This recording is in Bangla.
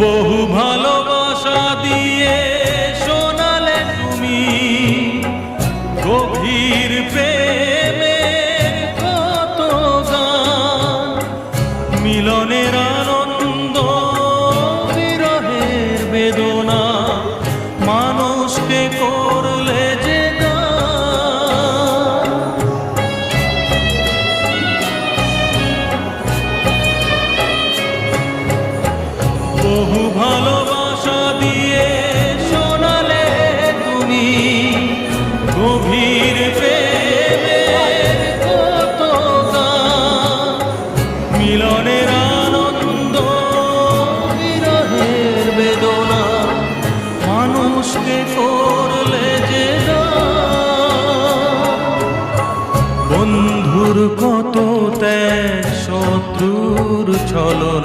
বহু ভালোবাসা দিয়ে শোনালে তুমি গভীর প্রেমে কত মিলনের আনন্দ বিরহের বেদনা মানুষকে কো গভীর প্রেমের কত মিলনের আনন্দ, বিরহের বেদনা, মানুষকে করলে যে বন্ধুর কত ত্যাগ, শত্রুর ছলনা